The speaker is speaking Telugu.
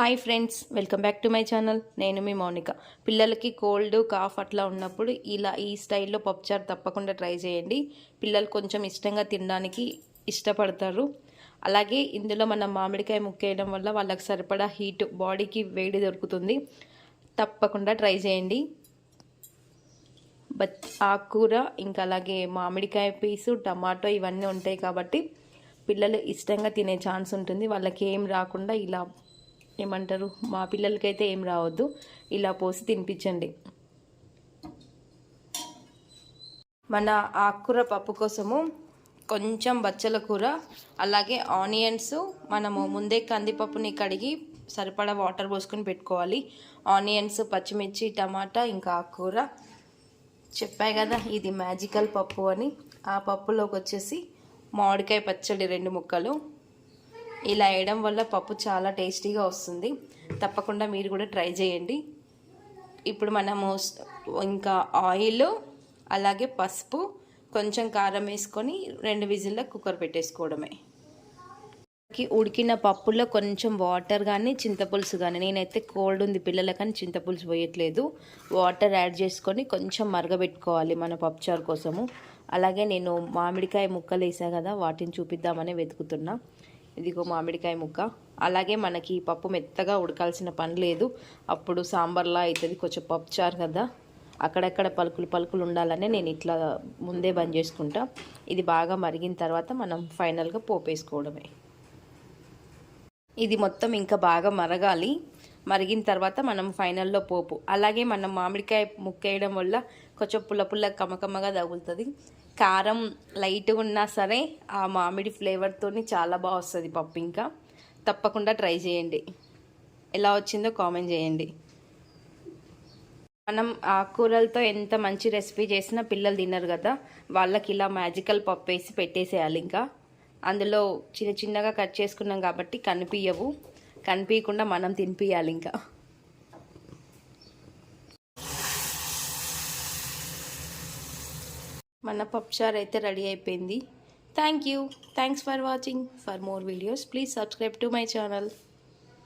Hi friends welcome back to my channel నేను మీ మౌనిక. పిల్లలకి కోల్డ్ కాఫ్ అట్లా ఉన్నప్పుడు ఇలా ఈ స్టైల్లో పప్పుచారు తప్పకుండా ట్రై చేయండి. పిల్లలు కొంచెం ఇష్టంగా తినడానికి ఇష్టపడతారు. అలాగే ఇందులో మనం మామిడికాయ ముక్కేయడం వల్ల వాళ్ళకి సరిపడా హీట్ బాడీకి వేడి దొరుకుతుంది. తప్పకుండా ట్రై చేయండి. బత్ ఆకుకూర ఇంకా అలాగే మామిడికాయ పీసు టమాటో ఇవన్నీ ఉంటాయి కాబట్టి పిల్లలు ఇష్టంగా తినే ఛాన్స్ ఉంటుంది. వాళ్ళకి ఏం రాకుండా ఇలా ఏమంటారు? మా పిల్లలకైతే ఏం రావద్దు. ఇలా పోసి తినిపించండి. మన ఆకుకూర పప్పు కోసము కొంచెం బచ్చల కూర అలాగే ఆనియన్స్ మనము ముందే కందిపప్పుని కడిగి సరిపడా వాటర్ పోసుకొని పెట్టుకోవాలి. ఆనియన్స్ పచ్చిమిర్చి టమాటా ఇంకా ఆకుకూర. చెప్పాయి కదా ఇది మ్యాజికల్ పప్పు అని. ఆ పప్పులోకి వచ్చేసి మామిడికాయ పచ్చడి రెండు ముక్కలు. ఇలా వేయడం వల్ల పప్పు చాలా టేస్టీగా వస్తుంది. తప్పకుండా మీరు కూడా ట్రై చేయండి. ఇప్పుడు మనము ఇంకా ఆయిల్ అలాగే పసుపు కొంచెం కారం వేసుకొని రెండు విజిల్లో కుక్కర్ పెట్టేసుకోవడమే. ఉడికిన పప్పులో కొంచెం వాటర్ కానీ చింతపులుసు కానీ నేనైతే కోల్డ్ ఉంది పిల్లలకని చింతపులుసు పోయట్లేదు. వాటర్ యాడ్ చేసుకొని కొంచెం మరగబెట్టుకోవాలి మన పప్పుచారు కోసము. అలాగే నేను మామిడికాయ ముక్కలు వేసా కదా వాటిని చూపిద్దామని వెతుకుతున్నా. ఇదిగో మామిడికాయ ముక్క. అలాగే మనకి పప్పు మెత్తగా ఉడకాల్సిన పని లేదు. అప్పుడు సాంబార్లా అవుతుంది కొంచెం పప్పు చారు కదా. అక్కడక్కడ పలుకులు పలుకులు ఉండాలనే నేను ఇట్లా ముందే బంద్ చేసుకుంటా. ఇది బాగా మరిగిన తర్వాత మనం ఫైనల్గా పోపు వేసుకోవడమే ఇది మొత్తం ఇంకా బాగా మరగాలి. మరిగిన తర్వాత మనం ఫైనల్లో పోపు. అలాగే మనం మామిడికాయ ముక్కేయడం వల్ల కొంచెం పుల్ల పుల్ల కమ్మకమ్మగా తగులుతుంది. కారం లైట్గా ఉన్నా సరే ఆ మామిడి ఫ్లేవర్తో చాలా బాగా వస్తుంది పప్పు ఇంకా. తప్పకుండా ట్రై చేయండి. ఎలా వచ్చిందో కామెంట్ చేయండి. మనం ఆకుకూరలతో ఎంత మంచి రెసిపీ చేసినా పిల్లలు తిన్నారు కదా వాళ్ళకి ఇలా మ్యాజికల్ పప్పు వేసి పెట్టేసేయాలి ఇంకా. అందులో చిన్న చిన్నగా కట్ చేసుకున్నాం కాబట్టి కనిపించవు కనిపించకుండా మనం తినిపించాలి ఇంకా. మన పప్చార్ అయితే రెడీ అయిపోయింది. Thank you thanks for watching for more videos please subscribe to my channel